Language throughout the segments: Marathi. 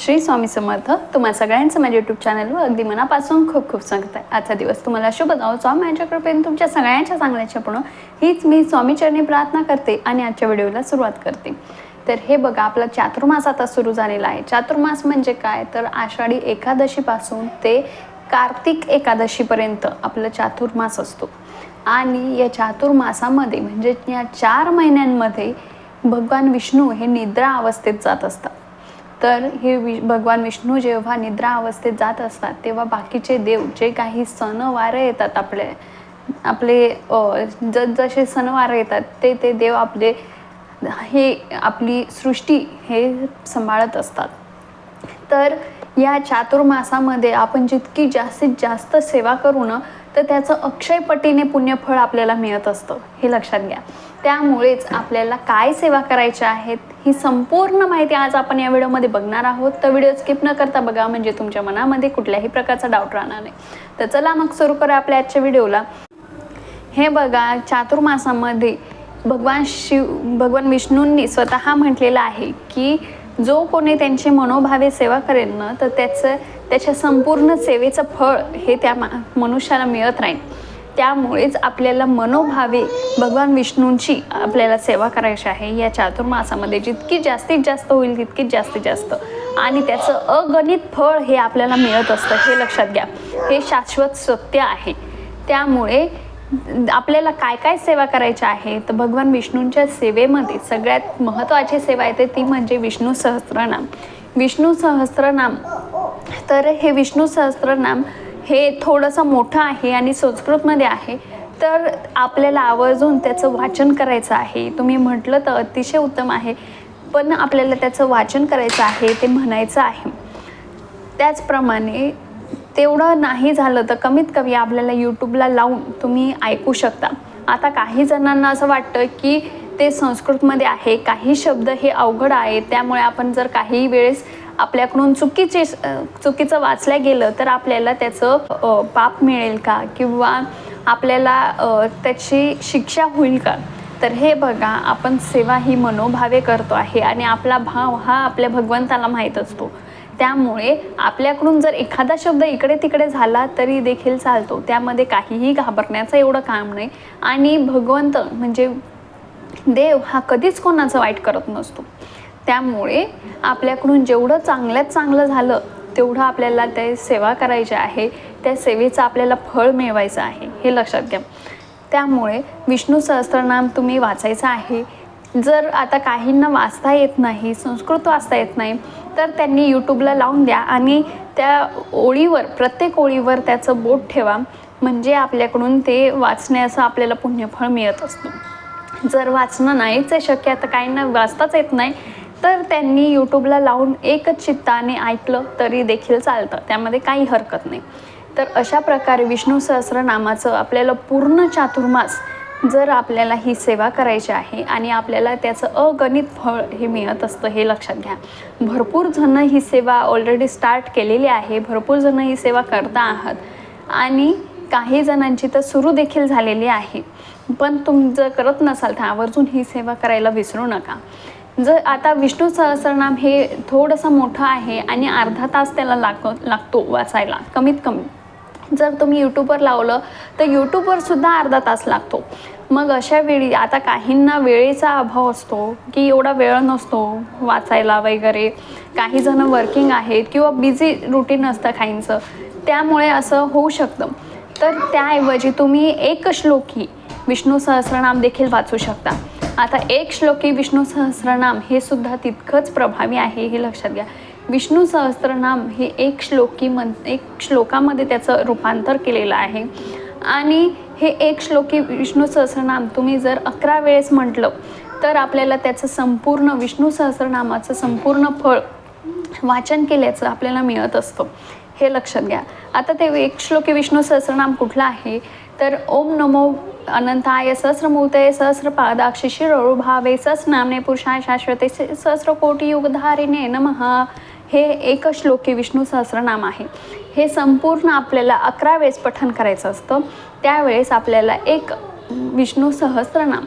श्री स्वामी समर्थ तुम्हा सगळ्यांचं माझ्या यूट्यूब चॅनलवर अगदी मनापासून खूप खूप स्वागत आहे. आजचा दिवस तुम्हाला शुभ दाव स्वामी यांच्या कृपेने तुमच्या सगळ्यांच्या चांगल्याच्या पण हीच मी स्वामीचरणी प्रार्थना करते आणि आजच्या व्हिडिओला सुरुवात करते. तर हे बघा आपला चातुर्मास आता सुरू झालेला आहे. चातुर्मास म्हणजे काय? तर आषाढी एकादशीपासून ते कार्तिक एकादशीपर्यंत आपलं चातुर्मास असतो. आणि या चातुर्मासामध्ये म्हणजे या चार महिन्यांमध्ये भगवान विष्णू हे निद्रा अवस्थेत जात असतात. तर हे वि भगवान विष्णू जेव्हा निद्रा अवस्थेत जात असतात तेव्हा बाकीचे देव जे काही सणवार येतात आपले आपले जसजसे सणवार येतात ते ते देव आपले हे आपली सृष्टी हे सांभाळत असतात. तर या चातुर्मासामध्ये आपण जितकी जास्तीत जास्त सेवा करू ना तर त्याचं अक्षयपटीने पुण्यफळ आपल्याला मिळत असतं हे लक्षात घ्या. त्यामुळेच आपल्याला काय सेवा करायच्या आहेत ही संपूर्ण माहिती आज आपण या व्हिडिओमध्ये बघणार आहोत. तर व्हिडिओ स्किप न करता बघा म्हणजे तुमच्या मनामध्ये कुठल्याही प्रकारचा डाऊट राहणार नाही. तर चला मग सुरू करूया आपल्या आजच्या व्हिडिओला. हे बघा चातुर्मासामध्ये भगवान शिव भगवान विष्णूंनी स्वतः म्हटलेलं आहे की जो कोणी त्यांची मनोभावे सेवा करेल ना तर त्याचं त्याच्या संपूर्ण सेवेचं फळ हे त्या मा मनुष्याला मिळत राहील. त्यामुळेच आपल्याला मनोभावे भगवान विष्णूंची आपल्याला सेवा करायची आहे. या चातुर्मासामध्ये जितकी जास्तीत जास्त होईल तितकीच जास्तीत जास्त. आणि त्याचं अगणित फळ हे आपल्याला मिळत असतं हे लक्षात घ्या. हे शाश्वत सत्य आहे. त्यामुळे आपल्याला काय काय सेवा करायच्या आहे? तर भगवान विष्णूंच्या सेवेमध्ये सगळ्यात महत्त्वाची सेवा येते ती म्हणजे विष्णू सहस्त्रनाम विष्णू सहस्त्रनाम तर हे विष्णू सहस्त्रनाम हे थोडंसं मोठं आहे आणि संस्कृतमध्ये आहे तर आपल्याला आवर्जून त्याचं वाचन करायचं आहे. तुम्ही म्हटलं तर अतिशय उत्तम आहे पण आपल्याला त्याचं वाचन करायचं आहे ते म्हणायचं आहे. त्याचप्रमाणे तेवढं नाही झालं तर कमीत कमी आपल्याला यूट्यूबला लावून तुम्ही ऐकू शकता. आता काही जणांना असं वाटतं की ते संस्कृतमध्ये आहे काही शब्द हे अवघड आहेत त्यामुळे आपण जर काही वेळेस आपल्याकडून चुकीचे चुकीचं वाचल्या गेलं तर आपल्याला त्याचं पाप मिळेल का? किंवा आपल्याला त्याची शिक्षा होईल का? तर हे बघा आपण सेवा ही मनोभावे करतो आहे आणि आपला भाव हा आपल्या भगवंताला माहीत असतो. त्यामुळे आपल्याकडून जर एखादा शब्द इकडे तिकडे झाला तरी देखील चालतो. त्यामध्ये काहीही घाबरण्याचं एवढं काम नाही. आणि भगवंत म्हणजे देव हा कधीच कोणाचं वाईट करत नसतो. त्यामुळे आपल्याकडून जेवढं चांगल्यात चांगलं झालं तेवढं आपल्याला ते सेवा करायची आहे. त्या सेवेचं आपल्याला फळ मिळवायचं आहे हे लक्षात घ्या. त्यामुळे विष्णू सहस्त्रनाम तुम्ही वाचायचं आहे. जर आता काहींना वाचता येत नाही संस्कृत वाचता येत नाही तर त्यांनी यूट्यूबला लावून द्या आणि त्या ओळीवर प्रत्येक ओळीवर त्याचं बोट ठेवा. म्हणजे आपल्याकडून ते वाचण्याचं आपल्याला पुण्यफळ मिळत असतं. जर वाचणं नाहीच आहे शक्य आता काहींना वाचताच येत नाही तर त्यांनी यूट्यूबला लावून एकच चित्ताने ऐकलं तरी देखील चालतं. त्यामध्ये काही हरकत नाही. तर अशा प्रकारे विष्णू सहस्रनामाचं आपल्याला पूर्ण चातुर्मास जर आपल्याला ही सेवा करायची आहे आणि आपल्याला त्याचं अगणित फळ हे मिळत असतं हे लक्षात घ्या. भरपूर जणं ही सेवा ऑलरेडी स्टार्ट केलेली आहे भरपूर जणं ही सेवा करता आहात. आणि काही जणांची तर सुरू देखील झालेली आहे. पण तुम्ही जर करत नसाल तर आवर्जून ही सेवा करायला विसरू नका. जर आता विष्णू सहस्रनाम हे थोडंसं मोठं आहे आणि अर्धा तास त्याला लाग लागतो वाचायला कमीत कमी. जर तुम्ही यूट्यूबवर लावलं तर यूट्यूबवरसुद्धा अर्धा तास लागतो. मग अशा वेळी आता काहींना वेळेचा अभाव असतो की एवढा वेळ नसतो वाचायला वगैरे. काही जण वर्किंग आहेत किंवा बिझी रुटीन असतं काहींचं. त्यामुळे असं होऊ शकतं. तर त्याऐवजी तुम्ही एक श्लोकी विष्णू सहस्रनाम देखील वाचू शकता. आता एक श्लोकी विष्णू सहस्रनाम हे सुद्धा तितकंच प्रभावी आहे हे लक्षात घ्या. विष्णू सहस्रनाम हे एक श्लोकी मन एक श्लोकामध्ये त्याचं रूपांतर केलेलं आहे. आणि हे एक श्लोकी विष्णू सहस्रनाम तुम्ही जर अकरा वेळेस म्हटलं तर आपल्याला त्याचं संपूर्ण विष्णू सहस्रनामाचं संपूर्ण फळ वाचन केल्याचं आपल्याला मिळत असतं. हे लक्षात घ्या. आता ते एक श्लोकी विष्णू सहस्रनाम कुठलं आहे? तर ओम नमो अनंताय सहस्रमूर्तये सहस्रपादाक्षि शिरोभावे सहस्रनामने पुरुषाय शाश्वते सहस्रकोटी युगधारिणे नमः. हे एक श्लोकी विष्णू सहस्रनाम आहे. हे संपूर्ण आपल्याला अकरा वेळेस पठन करायचं असतं. त्यावेळेस आपल्याला एक विष्णू सहस्रनाम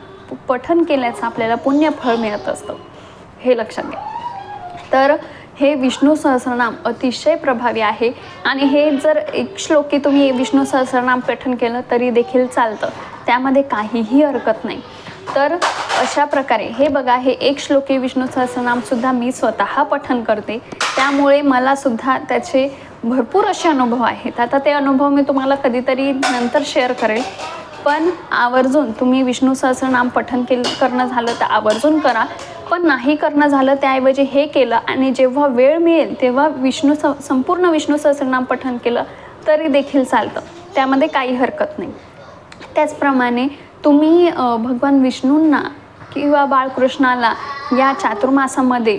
पठन केल्याचं आपल्याला पुण्यफळ मिळत असतं. हे लक्षात घ्या. तर हे विष्णू सहस्रनाम अतिशय प्रभावी आहे. आणि हे जर एक श्लोकी तुम्ही विष्णू सहस्रनाम पठण केलं तरी देखील चालतं. त्यामध्ये काहीही हरकत नाही. तर अशा प्रकारे हे बघा हे एक श्लोकी विष्णू सहस्रनामसुद्धा मी स्वतः पठण करते. त्यामुळे मला सुद्धा त्याचे भरपूर असे अनुभव आहेत. आता ते अनुभव मी तुम्हाला कधीतरी नंतर शेअर करेल. पण आवर्जून तुम्ही विष्णू सहस्रनाम पठण केलं करणं झालं तर आवर्जून करा. पण नाही करणं झालं त्याऐवजी हे केलं आणि जेव्हा वेळ मिळेल तेव्हा विष्णू स संपूर्ण विष्णू सहस्रनाम पठन केलं तरी देखील चालतं. त्यामध्ये काही हरकत नाही. त्याचप्रमाणे तुम्ही भगवान विष्णूंना किंवा बाळकृष्णाला या चातुर्मासामध्ये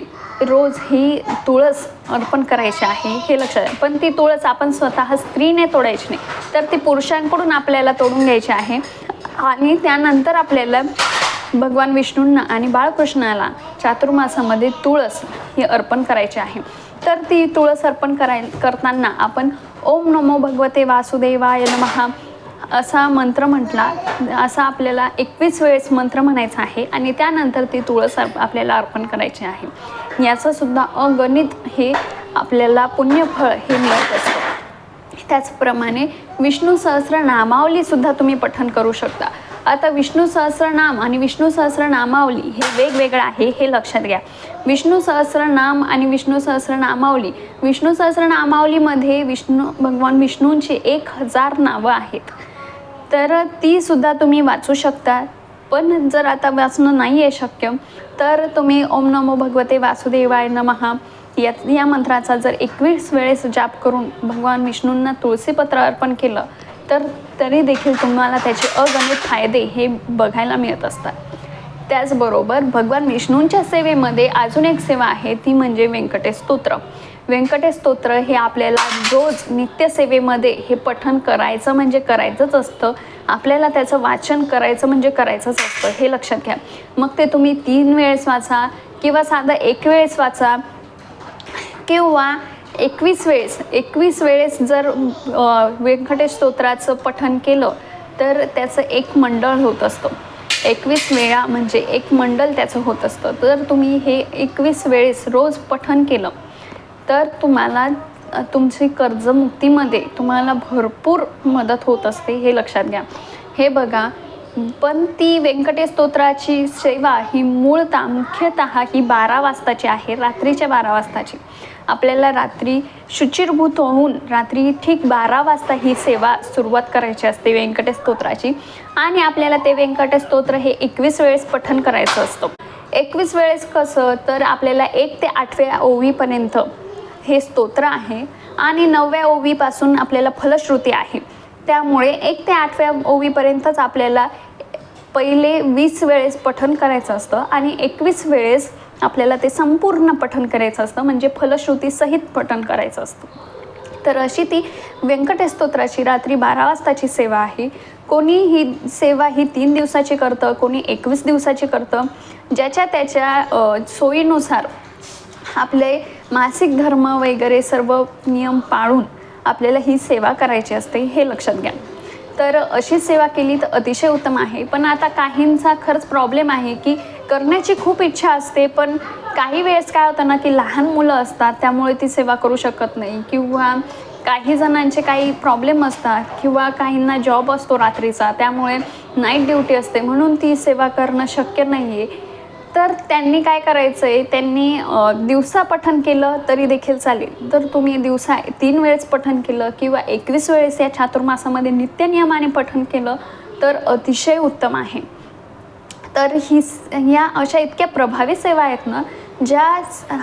रोज ही तुळस अर्पण करायची आहे हे लक्षात पण ती तुळस आपण स्वतः स्त्रीने तोडायची नाही. तर ती पुरुषांकडून आपल्याला तोडून घ्यायची आहे आणि त्यानंतर आपल्याला भगवान विष्णूंना आणि बाळकृष्णाला चातुर्मासामध्ये तुळस ही अर्पण करायची आहे. तर ती तुळस अर्पण कराय करताना आपण ओम नमो भगवते वासुदेवाय महा असा मंत्र म्हटला असा आपल्याला एकवीस वेळेस मंत्र म्हणायचा आहे आणि त्यानंतर ती तुळस अर्प- आपल्याला अर्पण करायची आहे. याचंसुद्धा अगणित हे आपल्याला पुण्यफळ हे मिळत असतं. त्याचप्रमाणे विष्णू सहस्र नामावलीसुद्धा तुम्ही पठण करू शकता. आता विष्णू सहस्रनाम आणि विष्णू सहस्रनामावली हे वेगवेगळं आहे हे लक्षात घ्या. विष्णू सहस्रनाम आणि विष्णू सहस्रनामावली. विष्णू सहस्रनामावलीमध्ये विष्णू भगवान विष्णूंची एक हजार नावं आहेत. तर ती सुद्धा तुम्ही वाचू शकता पण जर आता वाचणं नाही आहे शक्य तर तुम्ही ओम नमो भगवते वासुदेवाय नमहा. या या मंत्राचा जर एकवीस वेळेस जाप करून भगवान विष्णूंना तुळशीपत्र अर्पण केलं तर तरी देखील तुम्हाला त्याचे अगणित फायदे हे बघायला मिळत असतात. त्याचबरोबर भगवान विष्णूंच्या सेवेमध्ये अजून एक सेवा आहे ती म्हणजे व्यंकटेश स्तोत्र. व्यंकटेश स्तोत्र हे आपल्याला रोज नित्यसेवेमध्ये हे पठन करायचं म्हणजे करायचंच असतं. आपल्याला त्याचं वाचन करायचं म्हणजे करायचंच असतं हे लक्षात घ्या. मग ते तुम्ही तीन वेळेस वाचा किंवा साधं एक वेळेस वाचा किंवा एकवीस वेळेस एकवीस वेळेस जर व्यंकटेश स्तोत्राचं पठन केलं तर त्याचं एक मंडळ होत असतं. एकवीस वेळा म्हणजे एक मंडल त्याचं होत असतं. तर तुम्ही हे एकवीस वेळेस रोज पठन केलं तर तुम्हाला तुमची कर्जमुक्तीमध्ये तुम्हाला भरपूर मदत होत असते हे लक्षात घ्या. हे बघा पण ती व्यंकटेश स्तोत्राची सेवा ही मूळतः मुख्यतः ही बारा वाजताची आहे रात्रीच्या बारा वाजताची. आपल्याला रात्री शुचिरभूत होऊन रात्री ठीक बारा वाजता ही सेवा सुरुवात करायची असते व्यंकटेश स्तोत्राची आणि आपल्याला ते व्यंकटेश स्तोत्र हे एकवीस वेळेस पठन करायचं असतं. एकवीस वेळेस कसं तर आपल्याला एक ते आठव्या ओवीपर्यंत हे स्तोत्र आहे. आणि नवव्या ओवीपासून आपल्याला फलश्रुती आहे. त्यामुळे एक ते आठव्या ओवीपर्यंतच आपल्याला पहिले वीस वेळेस पठन करायचं असतं आणि एकवीस वेळेस आपल्याला ते संपूर्ण पठन करायचं असतं म्हणजे फलश्रुतीसहित पठन करायचं असतं. तर अशी ती व्यंकटेस्तोत्राची रात्री बारा वाजताची सेवा आहे. कोणी ही सेवा ही तीन दिवसाची करतं कोणी एकवीस दिवसाची करतं. ज्याच्या त्याच्या सोयीनुसार आपले मासिक धर्म वगैरे सर्व नियम पाळून आपल्याला ही सेवा करायची असते हे लक्षात घ्या. तर अशी सेवा केली तर अतिशय उत्तम आहे. पण आता काहींचा खरंच प्रॉब्लेम आहे की करण्याची खूप इच्छा असते पण काही वेळेस काय होतं ना की लहान मुलं असतात त्यामुळे ती सेवा करू शकत नाही. किंवा काही जणांचे काही प्रॉब्लेम असतात किंवा काहींना जॉब असतो रात्रीचा त्यामुळे नाईट ड्युटी असते म्हणून ती सेवा करणं शक्य नाही आहे तर त्यांनी काय करायचं आहे त्यांनी दिवसा पठन केलं तरी देखील चालेल. तर तुम्ही दिवसा तीन वेळेस पठन केलं किंवा एकवीस वेळेस या चातुर्मासामध्ये नित्यनियमाने पठन केलं तर अतिशय उत्तम आहे. तर ही या अशा इतक्या प्रभावी सेवा आहेत ना ज्या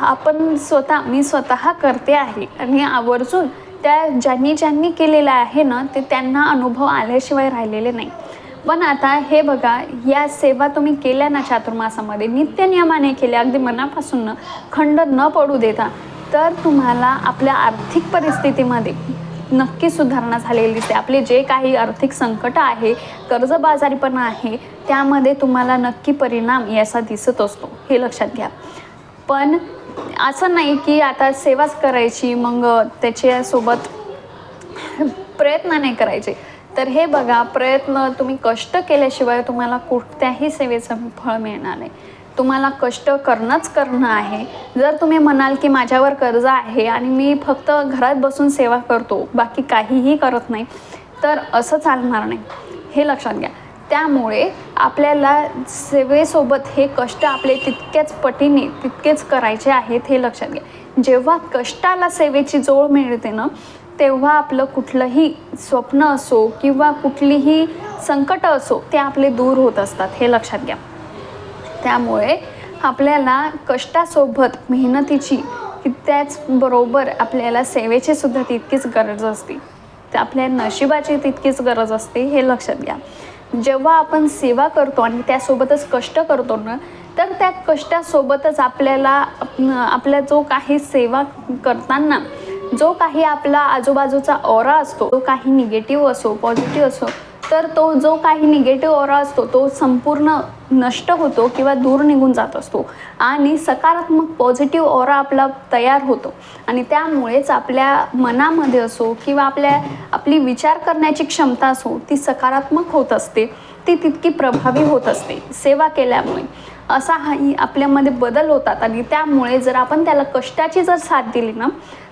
आपण स्वतः मी स्वतः करते आहे. आणि आवर्जून त्या ज्यांनी ज्यांनी केलेल्या आहे ना ते त्यांना अनुभव आल्याशिवाय राहिलेले नाही. पण आता हे बघा या सेवा तुम्ही केल्या ना चातुर्मासामध्ये नित्यनियमाने केल्या अगदी मनापासून न खंड न पडू देता तर तुम्हाला आपल्या आर्थिक परिस्थितीमध्ये नक्की सुधारणा झालेली दिसते. आपले जे काही आर्थिक संकट आहे कर्जबाजारीपणा आहे त्यामध्ये तुम्हाला नक्की परिणाम याचा दिसत असतो हे लक्षात घ्या. पण असं नाही की आता सेवाच करायची मग त्याच्यासोबत प्रयत्न नाही करायचे. तर हे बघा प्रयत्न तुम्ही कष्ट केल्याशिवाय तुम्हाला कोणत्याही सेवेचं फळ मिळणार नाही. तुम्हाला कष्ट करणंच करणं आहे. जर तुम्ही म्हणाल की माझ्यावर कर्ज आहे आणि मी फक्त घरात बसून सेवा करतो बाकी काहीही करत नाही तर असं चालणार नाही. हे लक्षात घ्या. त्यामुळे आपल्याला सेवेसोबत हे कष्ट आपले तितक्याच पटीने तितकेच करायचे आहेत हे लक्षात घ्या. जेव्हा कष्टाला सेवेची जोड मिळते ना तेव्हा आपलं कुठलंही स्वप्न असो किंवा कुठलीही संकट असो ते आपले दूर होत असतात हे लक्षात घ्या. त्यामुळे आपल्याला कष्टासोबत मेहनतीची त्याचबरोबर आपल्याला सेवेची सुद्धा तितकीच गरज असते. तर आपल्या नशिबाची तितकीच गरज असते हे लक्षात घ्या. जेव्हा आपण सेवा करतो आणि त्यासोबतच कष्ट करतो ना तर त्या कष्टासोबतच आपल्याला आपला जो काही सेवा करताना जो काही आपला आजूबाजूचा ओरा असतो तो काही निगेटिव्ह असो पॉझिटिव्ह असो तर तो जो काही निगेटिव्ह ओरा असतो तो संपूर्ण नष्ट होतो किंवा दूर निघून जात असतो. आणि सकारात्मक पॉझिटिव्ह ओरा आपला तयार होतो. आणि त्यामुळेच आपल्या मनामध्ये असो किंवा आपल्या आपली विचार करण्याची क्षमता असो ती सकारात्मक होत असते. ती तितकी प्रभावी होत असते. सेवा केल्यामुळे. असा हाही आपल्यामध्ये बदल होतात आणि त्यामुळे जर आपण त्याला कष्टाची जर साथ दिली ना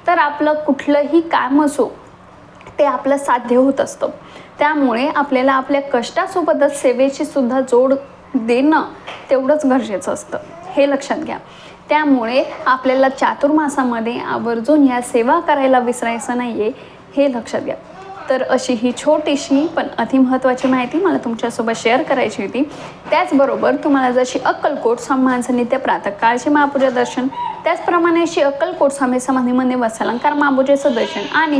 तर आपलं कुठलंही काम असो ते आपलं साध्य होत असतं. त्यामुळे आपल्याला आपल्या कष्टासोबतच सेवेची सुद्धा जोड देणं तेवढंच गरजेचं असतं. हे लक्षात घ्या. त्यामुळे आपल्याला चातुर्मासामध्ये आवर्जून या सेवा करायला विसरायचं नाही आहे हे लक्षात घ्या. तर अशी ही छोटीशी पण अतिमहत्त्वाची माहिती मला तुमच्यासोबत शेअर करायची होती. त्याचबरोबर तुम्हाला जशी अक्कलकोट स्वामींचं नित्य प्रातःकाळचे महापूजा दर्शन त्याचप्रमाणे श्री अक्कलकोट स्वामी समाधीमध्ये वसलंकार महापूजेचं दर्शन आणि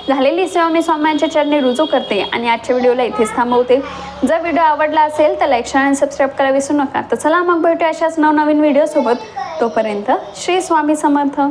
झालेली सेवा मी स्वामींच्या चरणी रुजू करते आणि आजच्या व्हिडिओला इथेच थांबवते. जर व्हिडिओ आवडला असेल तर लाईक शेअर आणि सबस्क्राईब करायला विसरू नका. तर चला मग भेटू अशाच नवनवीन व्हिडिओसोबत. तोपर्यंत श्री स्वामी समर्थ.